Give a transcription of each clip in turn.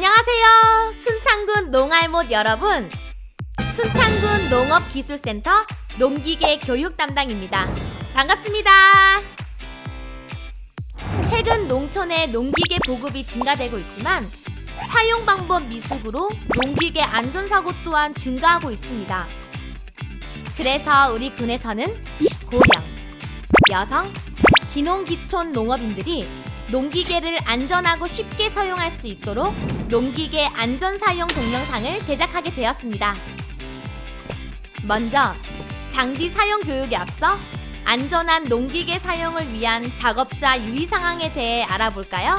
안녕하세요. 순창군 농알못 여러분. 순창군 농업기술센터 농기계 교육 담당입니다. 반갑습니다. 최근 농촌의 농기계 보급이 증가되고 있지만 사용 방법 미숙으로 농기계 안전사고 또한 증가하고 있습니다. 그래서 우리 군에서는 고령, 여성, 기농기촌 농업인들이 농기계를 안전하고 쉽게 사용할 수 있도록 농기계 안전 사용 동영상을 제작하게 되었습니다. 먼저 장비 사용 교육에 앞서 안전한 농기계 사용을 위한 작업자 유의 상황에 대해 알아볼까요?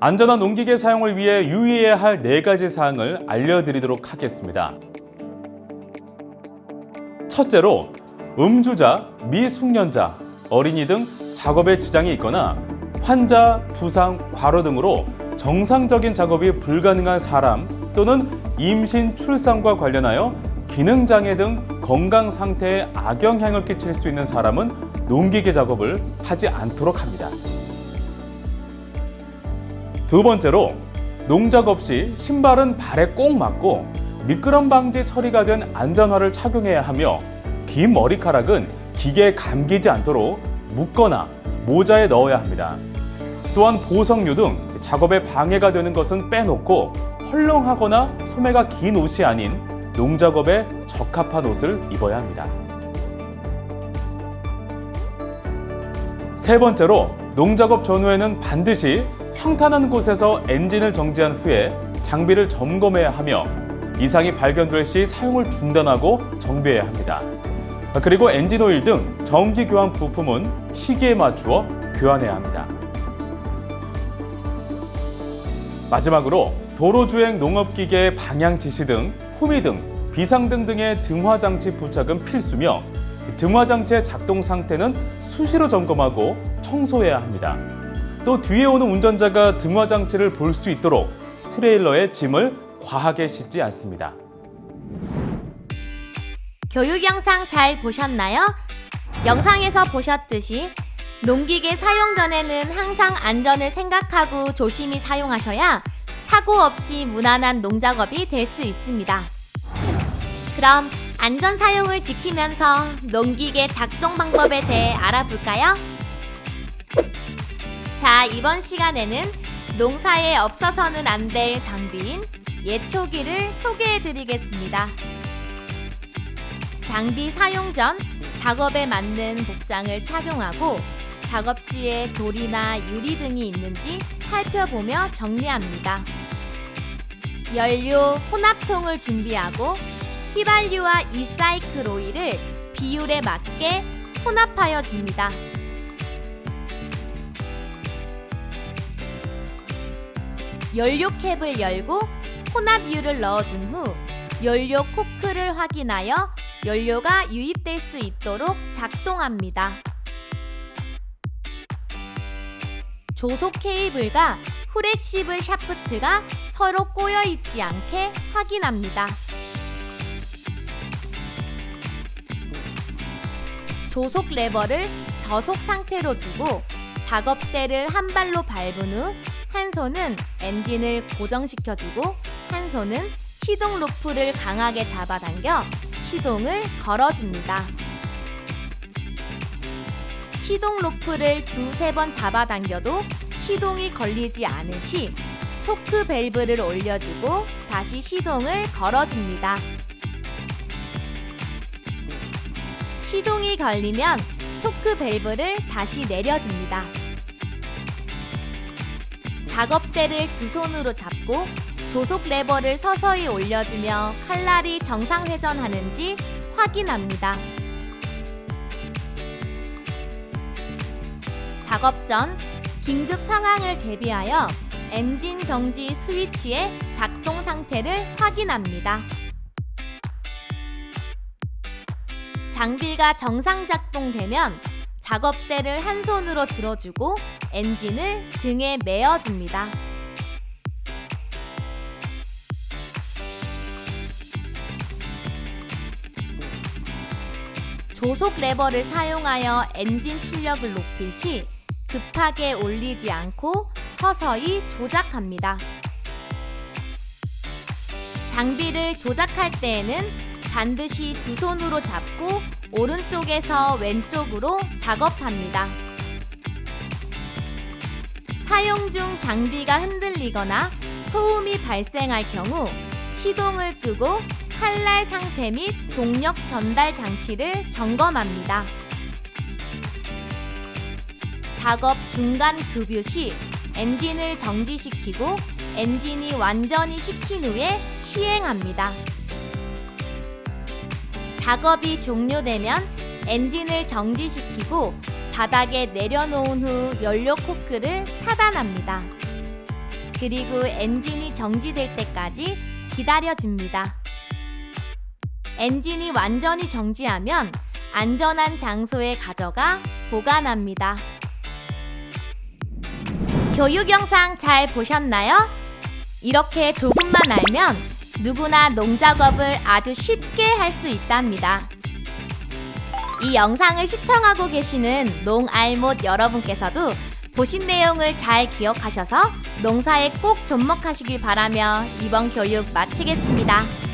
안전한 농기계 사용을 위해 유의해야 할 네 가지 사항을 알려드리도록 하겠습니다. 첫째로 음주자, 미숙련자, 어린이 등 작업에 지장이 있거나 환자, 부상, 과로 등으로 정상적인 작업이 불가능한 사람 또는 임신, 출산과 관련하여 기능장애 등 건강 상태에 악영향을 끼칠 수 있는 사람은 농기계 작업을 하지 않도록 합니다. 두 번째로 농작업 시 신발은 발에 꼭 맞고 미끄럼 방지 처리가 된 안전화를 착용해야 하며 긴 머리카락은 기계에 감기지 않도록 묶거나 모자에 넣어야 합니다. 또한 보석류 등 작업에 방해가 되는 것은 빼놓고 헐렁하거나 소매가 긴 옷이 아닌 농작업에 적합한 옷을 입어야 합니다. 세 번째로 농작업 전후에는 반드시 평탄한 곳에서 엔진을 정지한 후에 장비를 점검해야 하며 이상이 발견될 시 사용을 중단하고 정비해야 합니다. 그리고 엔진 오일 등 정기 교환 부품은 시기에 맞추어 교환해야 합니다. 마지막으로 도로주행 농업기계 방향 지시 등 후미 등 비상등 등의 등화 장치 부착은 필수며 등화 장치의 작동 상태는 수시로 점검하고 청소해야 합니다. 또 뒤에 오는 운전자가 등화 장치를 볼 수 있도록 트레일러에 짐을 과하게 싣지 않습니다. 교육 영상 잘 보셨나요? 영상에서 보셨듯이 농기계 사용 전에는 항상 안전을 생각하고 조심히 사용하셔야 사고 없이 무난한 농작업이 될 수 있습니다. 그럼 안전 사용을 지키면서 농기계 작동 방법에 대해 알아볼까요? 자, 이번 시간에는 농사에 없어서는 안 될 장비인 예초기를 소개해 드리겠습니다. 장비 사용 전 작업에 맞는 복장을 착용하고 작업지에 돌이나 유리 등이 있는지 살펴보며 정리합니다. 연료 혼합통을 준비하고 휘발유와 이사이클 오일을 비율에 맞게 혼합하여 줍니다. 연료 캡을 열고 혼합유를 넣어준 후 연료 코크를 확인하여 연료가 유입될 수 있도록 작동합니다. 조속 케이블과 후렉시블 샤프트가 서로 꼬여 있지 않게 확인합니다. 조속 레버를 저속 상태로 두고 작업대를 한 발로 밟은 후 한 손은 엔진을 고정시켜주고 한 손은 시동 로프를 강하게 잡아당겨 시동을 걸어줍니다. 시동 로프를 두세 번 잡아당겨도 시동이 걸리지 않은 시 초크 밸브를 올려주고 다시 시동을 걸어줍니다. 시동이 걸리면 초크 밸브를 다시 내려줍니다. 작업대를 두 손으로 잡고 조속 레버를 서서히 올려주며 칼날이 정상 회전하는지 확인합니다. 작업 전 긴급 상황을 대비하여 엔진 정지 스위치의 작동 상태를 확인합니다. 장비가 정상 작동되면 작업대를 한 손으로 들어주고 엔진을 등에 메어줍니다. 조속 레버를 사용하여 엔진 출력을 높일 시 급하게 올리지 않고 서서히 조작합니다. 장비를 조작할 때에는 반드시 두 손으로 잡고 오른쪽에서 왼쪽으로 작업합니다. 사용 중 장비가 흔들리거나 소음이 발생할 경우 시동을 끄고 칼날 상태 및 동력 전달 장치를 점검합니다. 작업 중간 급유 시 엔진을 정지시키고 엔진이 완전히 식힌 후에 시행합니다. 작업이 종료되면 엔진을 정지시키고 바닥에 내려놓은 후 연료 코크를 차단합니다. 그리고 엔진이 정지될 때까지 기다려줍니다. 엔진이 완전히 정지하면 안전한 장소에 가져가 보관합니다. 교육 영상 잘 보셨나요? 이렇게 조금만 알면 누구나 농작업을 아주 쉽게 할 수 있답니다. 이 영상을 시청하고 계시는 농알못 여러분께서도 보신 내용을 잘 기억하셔서 농사에 꼭 접목하시길 바라며 이번 교육 마치겠습니다.